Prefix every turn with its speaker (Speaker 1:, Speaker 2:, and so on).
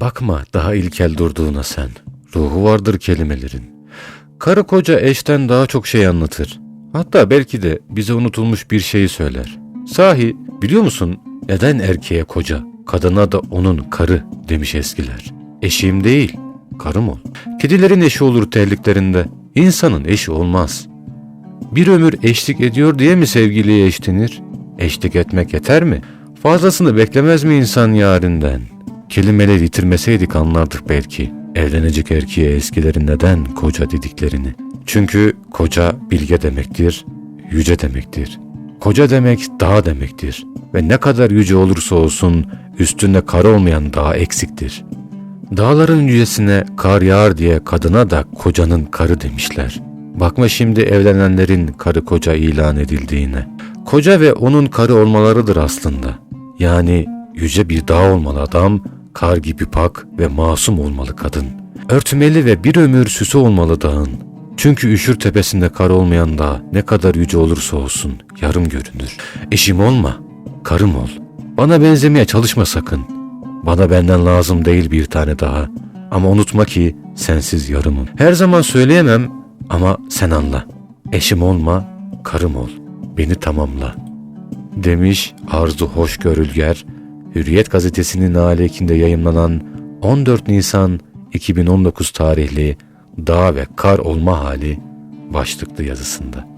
Speaker 1: Bakma daha ilkel durduğuna sen. Ruhu vardır kelimelerin. Karı koca eşten daha çok şey anlatır. Hatta belki de bize unutulmuş bir şeyi söyler. Sahi biliyor musun neden erkeğe koca, kadına da onun karı demiş eskiler. Eşim değil, karım ol. Kedilerin eşi olur terliklerinde. İnsanın eşi olmaz. Bir ömür eşlik ediyor diye mi sevgiliye eş denir? Eşlik etmek yeter mi? Fazlasını beklemez mi insan yarinden? Kelimeleri yitirmeseydik anlardık belki. Evlenecek erkeğe eskilerin neden koca dediklerini. Çünkü koca bilge demektir, yüce demektir. Koca demek dağ demektir. Ve ne kadar yüce olursa olsun üstünde kar olmayan dağ eksiktir. Dağların yücesine kar yağar diye kadına da kocanın karı demişler. Bakma şimdi evlenenlerin karı koca ilan edildiğine. Koca ve onun karı olmalarıdır aslında. Yani yüce bir dağ olmalı adam, kar gibi pak ve masum olmalı kadın. Örtmeli ve bir ömür süsü olmalı dağın. Çünkü üşür tepesinde kar olmayan dağ ne kadar yüce olursa olsun yarım görünür. Eşim olma, karım ol. Bana benzemeye çalışma sakın. Bana benden lazım değil bir tane daha. Ama unutma ki sensiz yarımım. Her zaman söyleyemem ama sen anla. Eşim olma, karım ol. Beni tamamla. Demiş Arzu Hoşgörülger, Hürriyet gazetesinin alekinde yayımlanan 14 Nisan 2019 tarihli Dağ ve Kar Olma Hali başlıklı yazısında.